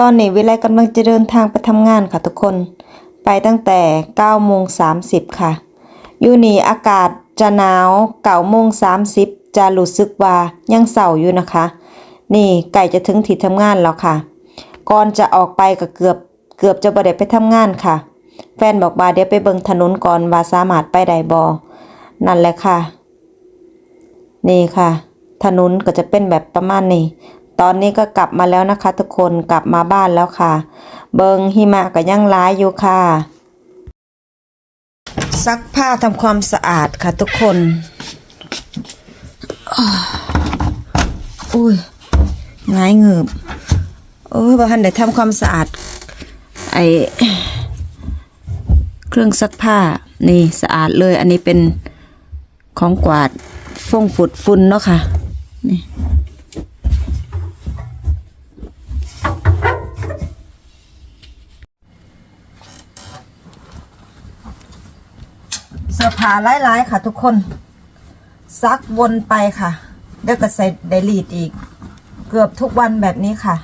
ตอนนี้วิไลกำลังจะเดินทางไปทำงานค่ะทุกคน ไปตั้งแต่9โมง30 ค่ะ อยู่นี่อากาศจะหนาว9โมง30 จะรู้สึกว่ายังเศร้าอยู่นะคะ นี่ไก่จะถึงที่ทำงานแล้วค่ะ ก่อนจะออกไปก็เกือบเกือบจะบ่ได้ไปทำงานค่ะ แฟนบอกว่าเดี๋ยวไปเบิงถนนก่อนว่าสามารถไปได้บ่นั่นแหละค่ะ นี่ค่ะ ถนนก็จะเป็นแบบประมาณนี้ ตอนนี้ก็กลับมาแล้วนะคะ ทุกคนกลับมาบ้านแล้วค่ะ เบิงหิมะก็ยังร้ายอยู่ค่ะ ซักผ้าทำความสะอาดค่ะทุกคนอุ้ยง่ายเงือบโอ้ยบ่ทันได้ทำความสะอาด ไอเครื่องซักผ้า นี่สะอาดเลย อันนี้เป็นของกวาดฟงฝุดฝุ่นเนาะค่ะ สื้อผ้าหลายๆค่ะ ทุกคน ซักวนไปค่ะ เดี๋ยวก็ใส่ไดรีดอีก เกือบทุกวันแบบนี้ค่ะ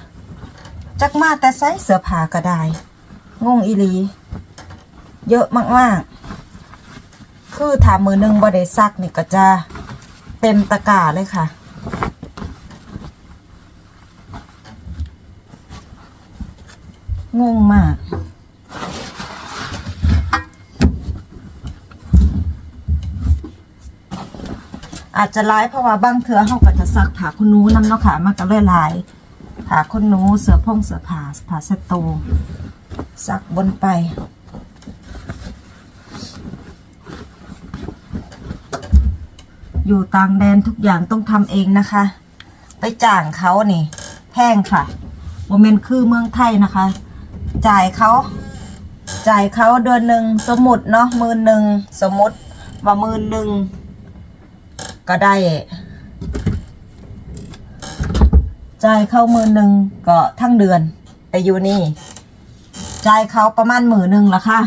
จักมาแต่ใส่เสื้อผ้าก็ได้งงอีลีเยอะมากๆ คือถามมือหนึงบ่ได้ซักนี่ก็จะเต็มตะกร้าเลยค่ะ งงมาก อาจจะร้ายเพราะว่าบางเทือเขาก็จะซักผ้าคุณนูนำเนาะค่ะมันก็เลยหลายผ้าคุณนูเสือพงเสือผ้าผ้าเสตโตซักบนไปอยู่ต่างแดนทุกอย่างต้องทำเองนะคะ ไปจ้างเขานี่แพงค่ะโมเมนคือเมืองไทยนะคะ จ่ายเขา จ่ายเขาเดือนหนึ่งสมมติเนาะมื่นหนึ่งสมมติว่ามื่นหนึ่ง ก็ได้จ่ายเข้ามือหนึ่งก็ทั้งเดือน แต่อยู่นี่จ่ายเขาประมาณหมื่นหนึ่งละค่ะ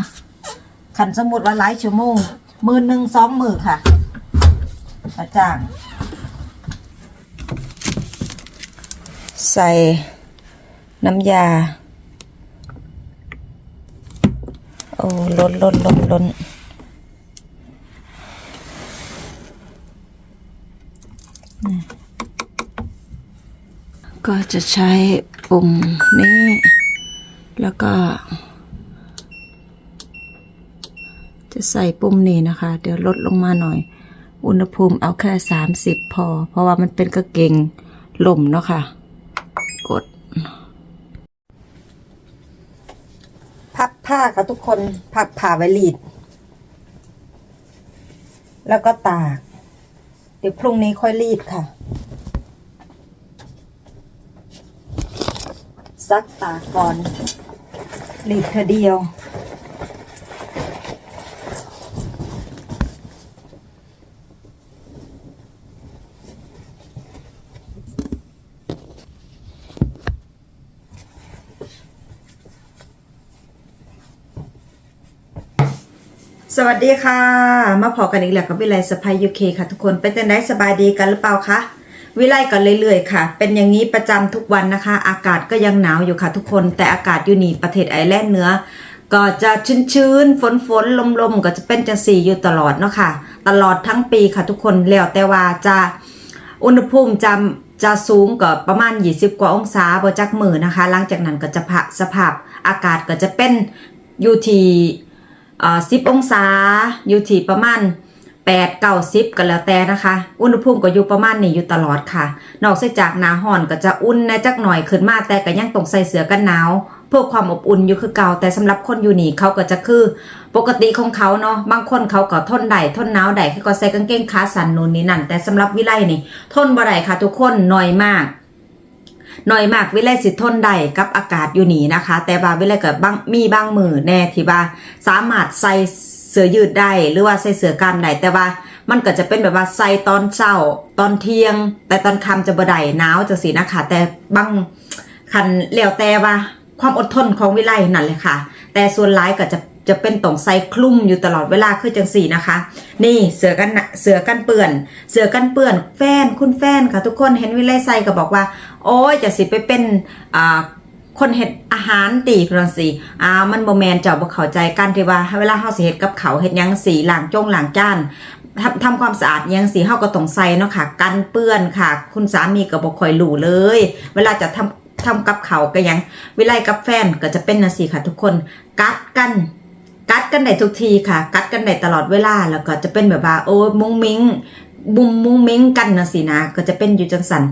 ขันสมุดว่าหลายชั่วโมงหมื่นหนึ่งสองหมื่นค่ะอาจ้าง ใส่น้ำยา โอ้ล้นล้นล้นล้น ก็จะใช้ปุ่มนี้ แล้วก็ จะใส่ปุ่มนี้นะคะ เดี๋ยวลดลงมาหน่อย อุณหภูมิเอาแค่สามสิบพอ เพราะว่ามันเป็นกระเกงลมเนาะค่ะ กด พับผ้าค่ะทุกคน พับผ้าไว้รีด แล้วก็ตาก เดี๋ยวพรุ่งนี้ค่อยรีดค่ะ ซักตากก่อนรีดเธอเดียว สวัสดีค่ะ มาพอกันอีกแล้วกับวิไลสภายยูเคค่ะทุกคน เป็นจังไดสบายดีกันหรือเปล่าคะ วิไลกันเรื่อยๆค่ะ เป็นอย่างนี้ประจำทุกวันนะคะ อากาศก็ยังหนาวอยู่ค่ะทุกคน แต่อากาศอยู่นี่ประเทศไอร์แลนด์เหนือก็จะชื้นๆ ฝนฝนลมลมๆ ก็จะเป็นจังสีอยู่ตลอดเนาะค่ะ ตลอดทั้งปีค่ะทุกคน แล้วแต่ว่าจะอุณหภูมิจะจะสูงก็ประมาณ 20 กว่าองศาบจักมือนะคะ หลังจากนั้นก็จะพะสภาพอากาศก็จะเป็นอยู่ที่สิบองศาอยู่ที่ประมาณ แปดเก้าสิบกันแล้วแต่นะคะ อุณหภูมิก็อยู่ประมาณนี้อยู่ตลอดค่ะ นอกจากหนาห่อนก็จะอุ่นในจักหน่อยขึ้นมาแต่ก็ยังต้องใส่เสื้อกันหนาวเพื่อความอบอุ่นอยู่คือเก่าแต่สำหรับคนอยู่นี่เขาก็จะคือ ปกติของเขาเนาะบางคนเขาก็ทนได้ทนหนาวได้เขาก็ใส่กางเกงขาสั้นนู่นนี่นั่นแต่สำหรับวิไลนี่ ทนบ่ได้ค่ะ ทุกคนน้อยมากหน่อยมากวิไลสิทนได้กับอากาศอยู่นี่นะคะ แต่ว่าวิไลก็บางมีบางมือแน่ที่ว่าสามารถใส่ เสื้อยืดได้หรือว่าใส่เสื้อกันได้แต่ว่ามันก็จะเป็นแบบว่าใส่ตอนเช้าตอนเที่ยง แต่ตอนค่ำจะบ่ได้หนาวจังสีนะคะแต่บางคันแล้วแต่ว่าความอดทนของวิไลนั่นเลยค่ะ แต่ส่วนร้ายก็จะจะเป็นต้องใส่คลุมอยู่ตลอดเวลาคือจังสี่นะคะ นี่เสือกันเสือกันเปื่อน เสือกันเปื่อนแฟนคุณแฟนค่ะทุกคนเห็นวิไลใส่ก็บอกว่า โอ้ยจะสิไปเป็นอ่า คนเฮ็ดอาหารตีเพิ่นสิอ่ามันบ่แมนเจ้าบ่เข้าใจกันที่ว่าเวลาเฮาสิเฮ็ดกับเขาเฮ็ดยังสีหลางจ้งหลางจานทำทำความสะอาดยังสีเฮาก็ต้องใส่เนาะค่ะ กันเปื้อนค่ะ คุณสามีก็บ่ค่อยรู้เลย เวลาจะทำทำกับเขาก็ยังเวลกับแฟนก็จะเป็นจังซี่ค่ะ ทุกคนกัดกันกัดกันได้ทุกทีค่ะ กัดกันได้ตลอดเวลาแล้วก็จะเป็นแบบว่าโอ้มุ้งมิ้งบุมมุ้งมิ้งกันนะสินะก็จะเป็นอยู่จังสัน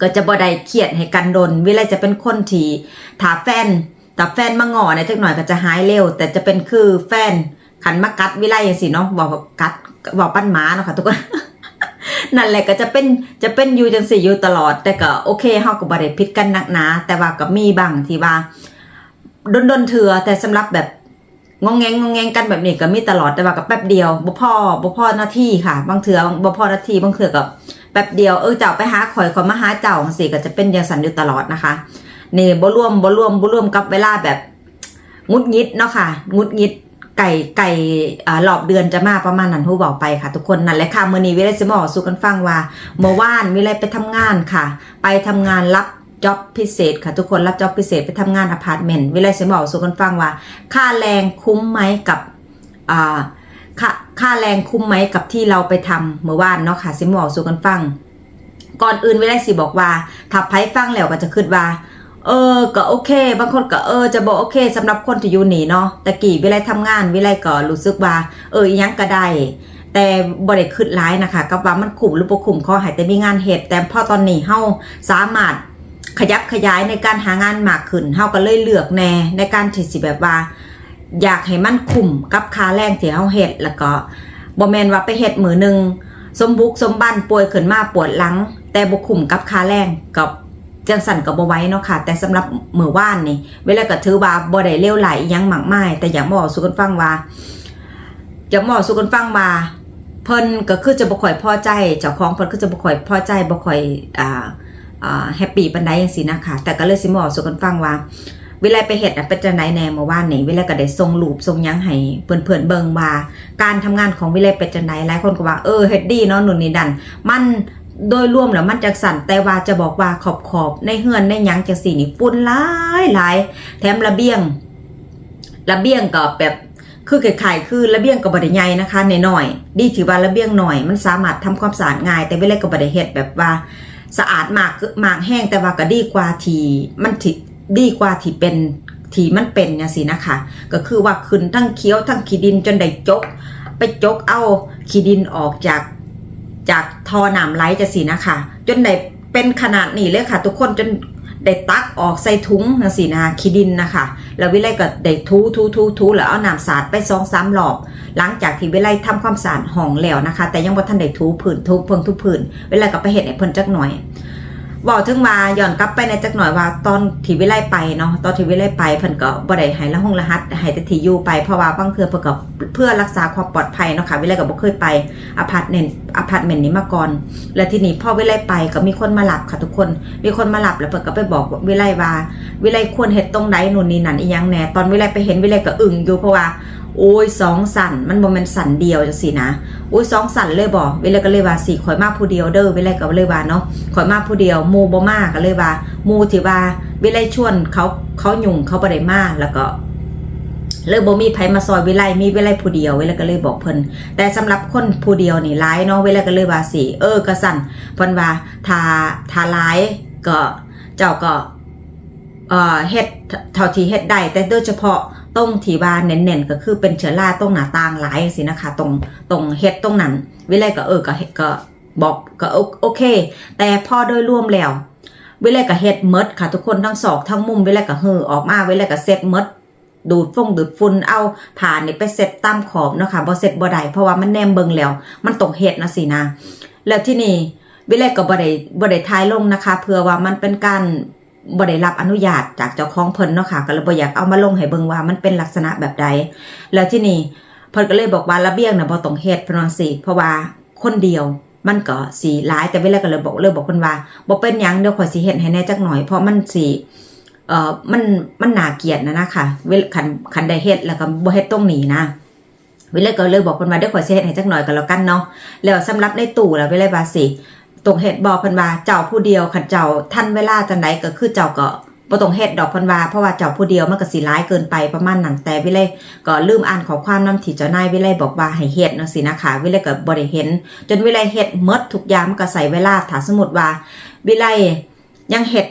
ก็จะบ่ได้เครียดให้กันดนเวลจะเป็นคนที่ถ้าแฟนถ้าแฟนมาง้อเนี่ยจักหน่อยก็จะหายเร็ว แต่จะเป็นคือแฟนขันมากัดวิไลอย่างสิเนาะบอกกัดบอกปั้นหมาเนาะค่ะทุกคนนั่นแหละก็จะเป็นจะเป็นอยู่จังสี่อยู่ตลอด แต่ก็โอเคเฮาก็บ่ได้พิดกันนักหนาแต่ว่าก็มีบางที่ว่าดนดนเถื่อแต่สำหรับแบบงงแงงงงแงงกันแบบนี้ก็มีตลอดแต่ว่าก็แป๊บเดียวบ่พอบ่พอหน้าที่ค่ะ บางเถื่อบ่พอหน้าที่บางเถื่อก็ แป๊บเดียวเออเจ้าไปหาข่อยขอมาหาเจ้าจังซี่ก็จะเป็นอย่างสันอยู่ตลอดนะคะนี่บ่ร่วมบ่ร่วมบ่ร่วมกับเวลาแบบงุดงิดเนาะค่ะงุดงิดไก่ไก่หลอบเดือนจะมาประมาณนั้นผู้บอกไปค่ะ ทุกคนนั่นแหละค่ะเมื้อนี้วิไลสิมบอกสู่กันฟังว่าเมื่อวานวิไลไปทำงานค่ะ ไปทำงานรับจ็อบพิเศษค่ะทุกคนรับจ็อบพิเศษไปทำงานอพาร์ตเมนต์วิไลสิมบอกสู่กันฟังว่า ค่าแรงคุ้มไหมกับอ่า ค่าค่าแรงคุ้มไหมกับที่เราไปทำเมื่อวานเนาะค่ะสิมบอกสู่กันฟัง ก่อนอื่นวิไลสิบอกว่าถ้าไพ่ฟังแล้วก็จะคิดว่า เออก็โอเค บางคนก็เออจะบอกโอเคสำหรับคนที่อยู่หนีเนาะแต่กี่วิไลทำงานวิไลก็รู้สึกว่า เออยังก็ได้แต่บ่ได้คิดร้ายนะคะกับว่ามันคุ้มหรือบ่คุ้มขอให้แต่มีงานเฮ็ดแต่พอตอนนี้เฮาสามารถขยับขยายในการหางานมากขึ้นเฮาก็เลยเลือกแน่ในการที่สิแบบว่า อยากให้มันคุ้มกับค่าแรงที่เฮาเฮ็ดแล้วก็บ่แม่นว่าไปเฮ็ดมือหนึ่งสมบุกสมบันป่วยขึ้นมาปวดหลัง แต่บ่คุ้มกับค่าแรงกับจังสันกับบ่ไว้เนาะค่ะ แต่สำหรับมือว่านนี่เวลาก็ถือว่าบ่ได้เลวไหลอิหยังมากมายแต่อยากมาบอกสู่กันฟังว่าอยากมาบอกสู่กันฟังว่าเพิ่นก็คือจะบ่ค่อยพอใจเจ้าของเพิ่นก็จะบ่ค่อยพอใจบ่ค่อยอ่าอ่าแฮปปี้ปานใดจังซี่นะคะแต่ก็เลยสิมาบอกสู่กันฟังว่า วลาไปเฮ็ดน่ะเป็นจังไดแหน่เมื่อวานนี่เวลาก็ได้ส่งรูปส่งยังให้เพื่อนๆเบิงว่า การทำงานของวิไลเป็นจังไดหลายคนก็ว่าเออเฮ็ดดีเนาะหนู่นนี่ดัน มันโดยรวมแล้วมันจักสั่นแต่ว่าจะบอกว่าขอบขอบในเฮือนในยังจังสี่นี่ฝุ่นหลายหลายแถมระเบียง ระเบียงก็แบบคือไข่คือระเบียงก็บ่ได้ใหญ่นะคะน้อย ดีถือว่าระเบียงหน่อย มันสามารถทำความสะอาดง่าย แต่เวลาก็บ่ได้เฮ็ดแบบว่าสะอาดมากมากแห้งแต่ว่าก็ดีกว่าทีมันที่ ดีกว่าที่เป็นที่มันเป็นจังซี่นะคะ ก็คือว่าขึ้นทั้งเคี้ยวทั้งขี้ดินจนได้จก ไปจกเอาขี้ดินออกจากจากทอหนามไหลจะสินะคะ จนได้เป็นขนาดนี้เลยค่ะ ทุกคนจนได้ตักออกใส่ถุงนะสินะขี้ดินนะคะ แล้ววิไลก็ได้ทูทูทูทูแล้วเอาน้ำสาดไปสองสามรอบหลังจากที่วิไลทำความสะอาดห้องแล้วนะคะ แต่ยังบ่ทันได้ทูผื่นทุบเพิ่งทุผื่นเวลาก็ไปเห็นไอ้เพิ่นจักหน่อย บอกถึงมาย้อนกลับไปในจักหน่อยว่าตอนที่วิไลไปเนาะตอนที่วิไลไปเพิ่นก็บ่ได้ให้ละห้องรหัสให้แต่ที่อยู่ไปเพราะว่าบางเทื่อเพิ่นก็เพื่อรักษาความปลอดภัยเนาะค่ะวิไลก็บ่เคยไปอพาร์ตเมนต์อพาร์ตเมนต์นี้มาก่อน และทีนี้พ่อวิไลไปก็มีคนมาหลับค่ะทุกคน มีคนมาหลับแล้วเพิ่นก็ไปบอกวิไลว่าวิไลควรเฮ็ดตรงใดนู่นนี่นั่นอีหยังแน่ตอนวิไลไปเห็นวิไลก็อึ้งอยู่เพราะว่า โอ้ยสองสันมันบ่แม่นสันเดียวจังซี่นะโอ้ยสองสันเลยบ่วิไลก็เลยว่าสิข่อยมากผู้เดียวเด้อเวิไลก็เลยว่าเนาะข่อยมากผู้เดียวมูบ่มากก็เลยว่ามูที่ว่าเวิไลชวนเขาเขาหยุ่งเขาบ่ได้มากแล้วก็เลยบ่มีไผมาซอยวิไลมีวิไลผู้เดียวเวิไลก็เลยบอกเพิ่นแต่สำหรับคนผู้เดียวนี่หลายเนาะเวิไลก็เลยว่าสิเออก็สั่นเพิ่นว่าถ้าถ้าหลายก็เจ้าก็เอ่อเฮ็ดเท่าที่เฮ็ดได้แต่โดยเฉพาะ ตรงที่ว่าเน้นๆก็คือเป็นเชื้อราตรงหน้าต่างหลายสินะคะตรงตรงเฮ็ดตรงนั้น วิไลก็เออก็เฮ็ดก็บอกก็โอเค แต่พอโดยรวมแล้ว วิไลก็เฮ็ดมดค่ะทุกคนทั้งศอกทั้งมุมวิไลก็เฮือออกมาวิไลก็เซ็ตมดดูดฟงดูดฝุ่นเอาผ่านนี่ไปเซ็ตตามขอบเนาะค่ะบ่เซ็ตบ่ได้เพราะว่ามันแนมเบิงแล้ว มันตกเฮ็ดนะสินะแล้วที่นี่วิไลก็บ่ได้บ่ได้ทายลงนะคะเพื่อว่ามันเป็นการ บ่ได้รับอนุญาตจากเจ้าของเพิ่นเนาะค่ะก็เลยบ่อยากเอามาลงให้เบิ่งว่ามันเป็นลักษณะแบบใด แล้วที่นี่เพิ่นก็เลยบอกว่าระเบียงน่ะบ่ต้องเฮ็ดพนว่าสิเพราะว่าคนเดียวมันก็สิหลายแต่เวลาก็เลยบอกเลยบอกเพิ่นว่าบ่เป็นหยังเดี๋ยวขอยสิเฮ็ดให้แน่จักหน่อยเพราะมันสิเอ่อมันมันน่าเกียดนะนะคะเวลคันคันได้เฮ็ดแล้วก็บ่เฮ็ดตรงนี้นะเวลาก็เลยบอกเพิ่นว่าเดี๋ยวขอยสิเฮ็ดให้จักหน่อยก็แล้วกันเนาะแล้วสำหรับในตู้แล้วเวลาว่าสิ ตรงเฮ็ดบอกเพิ่นว่าเจ้าผู้เดียวขันเจ้าท่านเวลาจังไดก็คือเจ้าก็บ่ต้องเฮ็ดดอกเพันว่าเพราะว่าเจ้าผู้เดียวมันก็สิร้ายเกินไปประมาณนั้นแต่วิไลก็ลืมอ่านขอความนำที่เจ้านายวิไลบอกว่าให้เฮ็ดเนาะสินะคะวิไลก็บ่ได้เห็น จนวิไลเฮ็ดหมดทุกอย่างมันก็ใส่เวลาถ้าสมมุติว่าวิไลยังเฮ็ด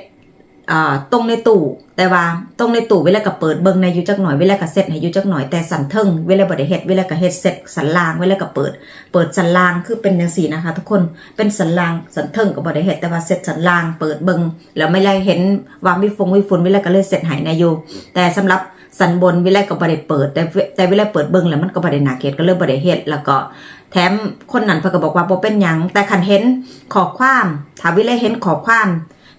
ตรงในตู้แต่ว่าตรงในตู้เวลาก็เปิดเบิ่งในยูจักหน่อยเวลาก็เสร็จให้อยู่จักหน่อยแต่สันเทิงเวลาบดเฮ็ดเวลาก็เฮ็ดเสร็จสันลางเวลาก็เปิด เปิดสันลางคือเป็นจังซี่นะคะ ทุกคนเป็นสันลางสันเทิงก็บ่ได้เฮ็ดแต่ว่าเสร็จสันลางเปิดเบิ่งแล้วไม่ได้เห็นว่ามีฟงมีฝุ่นเวลาก็เลยเสร็จให้ในยูแต่สำหรับสันบนเวลาก็บ่ได้เปิด แต่แต่เวลาเปิดเบิ่งแล้วมันก็บด้น่าเกลียดก็เลยบ่ได้เฮ็ดแล้วก็แถมคนนั้นเพิ่นก็บอกว่าบ่เป็นหยังแต่คันเห็นขอความถ้าวิไลเห็นขอความ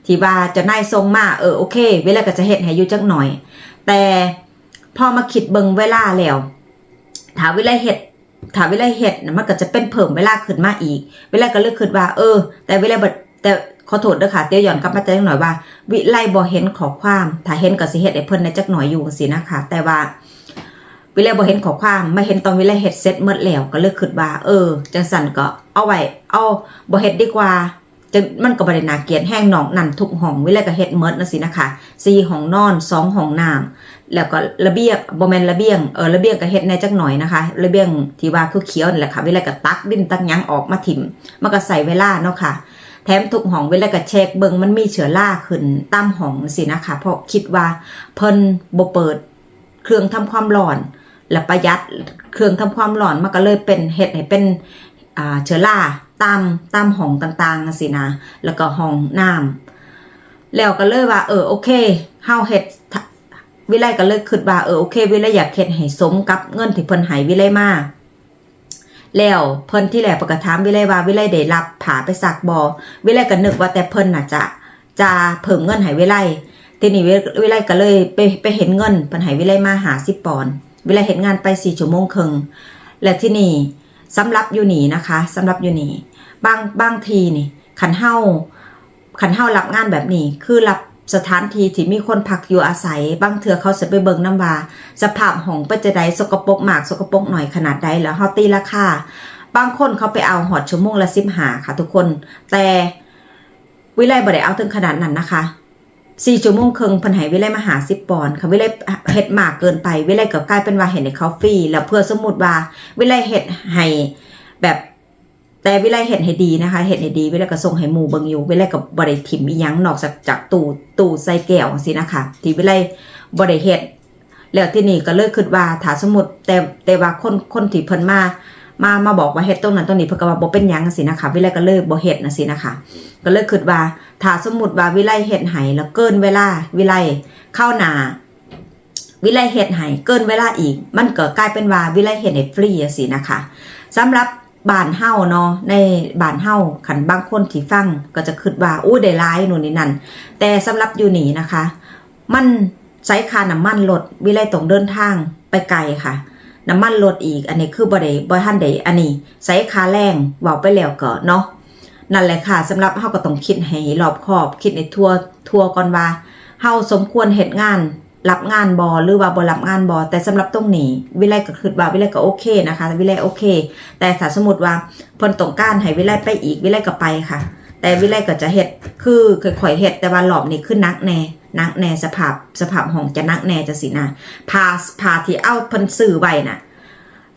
ที่ว่าจะนายทรงมาเออโอเค เวลาก็จะเฮ็ดให้อยู่จักหน่อย แต่พอมาคิดเบิงเวลาแล้วถ้าวิไลเฮ็ดถ้าวิไลเฮ็ดนะมันก็จะเป็นเพิ่มเวลาขึ้นมาอีก เวลาก็เลยคิดว่า เออ แต่เวลาบแต่ขอโทษด้อค่ะเดี๋ยวย้อนกลับมาจักหน่อยว่า วิไลบ่เห็นขอความ ถ้าเห็นก็สิเฮ็ดให้เพิ่นในจักหน่อยอยู่จังซี่นะคะ แต่ว่าวิไลบ่เห็นขอความไม่เห็นตอนวิไลเฮ็ดเสร็จหมดแล้วก็เลยคิดว่า เออจังสันก็เอาไว้เอาบ่เฮ็ดดีกว่า จะมันก็บ่ได้น่าเกียดแห้งหนองนั่นทุกห้องวิไลก็เฮ็ดหมดนะสินะคะ4ห้องนอน2ห้องน้ำแล้วก็ระเบียงบ่แมนระเบียงเออระเบียงก็เฮ็ดในจักหน่อยนะคะ ระเบียงที่ว่าคือเขียวนั่แหละค่ะวิไลก็ตักดินตักยังออกมาถิ่มมันก็ใส่เวลาเนาะค่ะแถมทุกห้องเวลาก็เช็คเบิงมันมีเชื้อราขึ้นตามห้องสินะคะ เพราะคิดว่าเพิ่นบ่เปิดเครื่องทำความร้อน และประหยัดเครื่องทำความร้อนมันก็เลยเป็นเห็ดให้เป็นเชื้อรา ตามตามห้องต่างๆสินะ แล้วก็ห้องน้ำแล้วก็เลยว่า เออโอเคเฮาเฮ็ดวิไลก็เลยคิดว่าเออโอเค วิไลอยากเฮ็ดให้สมกับเงินที่เพิ่นให้วิไลมาแล้วเพิ่นที่แหลกประกาศถามวิไลว่าวิไลได้รับผาไปสักบอวิไลก็นึกว่าแต่เพิ่นน่ะจะจะเพิ่มเงินให้วิไลทีนี้วิไลก็เลยไปไปเห็นเงินเพิ่นให้วิไลมาหา10ปอนด์เวลาเห็นงานไปสี่ชั่วโมงครึ่งและที่นี่ สำหรับอยู่นี่นะคะสำหรับอยู่นี่บางบางทีนี่ขันเฮาขันเฮารับงานแบบนี้ คือรับสถานที่ที่มีคนพักอยู่อาศัย บางเถื่อเขาจะไปเบิงน้ำวาสภาพห้องเป็นจะใดสกปรกมากสกปรกหน่อยขนาดใดแล้วเฮาตีราคาบางคนเขาไปเอาหอดชั่วโมงละสิบหาค่ะทุกคน แต่วิไลบ่ได้เอาถึงขนาดนั้นนะคะ สี่ชั่วโมงครึ่งเพันใหายวิไลมาหาสิบปอนด์ค่ะวิไลเฮ็ดมากเกินไป วิไลก็กลายเป็นว่าเห็นในเขาฟรีแล้วเพื่อสมมุติว่าวิไลเฮ็ดให้แบบแต่วิไลเฮ็ดให้ดีนะคะเฮ็ดให้ดีวิไลก็ส่งให้หมู่เบิงอยู่วิไลก็บ่ได้ถิ่มอีหยังนอกจากจากตูตูใส่แก้วจังซี่นะคะที่วิไลบ่ได้เฮ็ดแล้วที่นี่ก็เลยคิดว่าถาสมมุติแต่แต่ว่าคนคนที่เพิ่นมา มามาบอกว่าเฮ็ดตรงนั้นตรงนี้เพิ่นก็ว่าบ่เป็นหยังจังซี่นะคะวิไลก็เลยบ่เฮ็ดจังซี่นะคะ ก็เลยคิดว่าถ้าสมมติว่าวิไลเฮ็ดไห้แล้วเกินเวลาวิไลเข้าหนาวิไลเฮ็ดไห้เกินเวลาอีก มันก็กลายเป็นว่าวิไลเฮ็ดให้ฟรีสินะคะสำหรับบานเฮาเนาะในบานเฮาขันบางคนที่ฟังก็จะคิดว่าอู้ได้หลายหนูนนี่นั่นแต่สำหรับอยู่นี่นะคะ มันใช้คาน้ำมันลดวิไลต้องเดินทางไปไกลค่ะ น้ำมันลดอีก อันนี้คือบ่ได้บ่ทันได้อันนี้ใช้ค่าแรงเว้าไปแล้วก็เนาะนั่นแหละค่ะสำหรับเฮาก็ต้องคิดให้รอบคอบคิดในทัวทัวก่อนว่าเฮาสมควรเฮ็ดงานรับงานบอหรือว่าบ่รับงานบอแต่สำหรับตรงนี้ วิไลก็คิดว่าวิไลก็โอเคนะคะ วิไลโอเค แต่ถ้าสมมติว่าพิ่นต้องการให้วิไลไปอีกวิไลก็ไปค่ะ แต่วิไลก็จะเฮ็ดคือค่อยๆเฮ็ดแต่ว่ารอบนี้คือนักแน่ นักแน่สภาพสภาพห้องจะนักแน่จะสินะพาพาที่เอาเพิ่นซื้อไว้น่ะ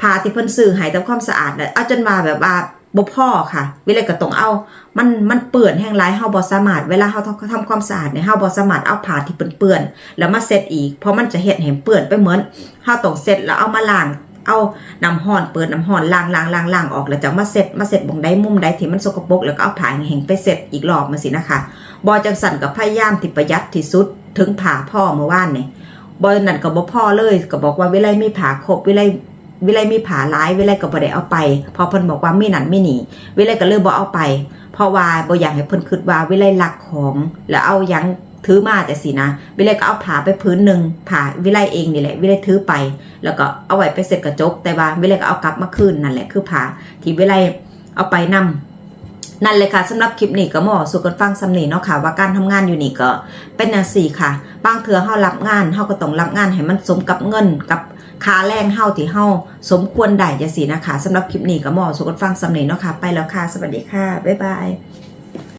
พาที่เพิ่นซื้อให้ทำความสะอาดน่ะเอาจนว่าแบบว่าบ่พ่อค่ะวิเลยก็ต้องเอา มัน มันเปื้อนแห้งหลายเฮาบ่สามารถ เวลาเฮาทำทำความสะอาดเนี่ยเฮาบ่สามารถเอาผ้าที่เปื้อนๆแล้วมาเซ็ตอีก เพราะมันจะเฮ็ดให้เปื้อนไปเหมือนเฮาต้องเซ็ตแล้วเอามาล้าง เอาน้ำห้อนเปิดน้ำห้อนล้างล้างล้างล้างออกแล้วจะมาเซ็ตมาเซ็ตบ่งใดมุมใดที่มันสกปรกแล้วก็เอาผ้าแห้งไปเซ็ตอีกรอบมาสินะคะ บ่จังสั่นก็พยายามที่ประหยัดที่สุด ถึงผ้าพ่อเมื่อวานนี่บ่นั่นก็บ่พอเลยก็บอกว่าวิไลไมีผ้าครบวิไลวิไลไมีผาร้ายวิไลก็บ่ได้เอาไป พอเพิ่นบอกว่าไมีนั่นไมีนี่วิไลก็เลยบ่เอาไป เพราะว่าบ่อยากให้เพิ่นคิดว่าวิไลลักของแล้วเอายังถือมาแต่สินะ วิไลก็เอาผาไปพื้นหนึ่งผาวิไลเองนี่แหละ วิไลถือไป แล้วก็เอาไว้ไปเสร็จกระจก แต่ว่าวิไลก็เอากลับมาคืนนั่นแหละคือผาที่วิไลเอาไปนำ นั่นเลยค่ะสำหรับคลิปนี้ก็เหมาะสู่กันฟังสำเนีเนาะค่ะ ว่าการทำงานอยู่นี่ก็เป็นอย่างสี่ค่ะ บางเถื่อเฮารับงานเฮาก็ต้องรับงานให้มันสมกับเงินกับค่าแรงเฮาที่เฮาสมควรได้จังซี่นะคะสำหรับคลิปนี้ก็เหมาะสู่กันฟังสำเนีเนาะค่ะ ไปแล้วค่ะ สวัสดีค่ะ บ๊ายบาย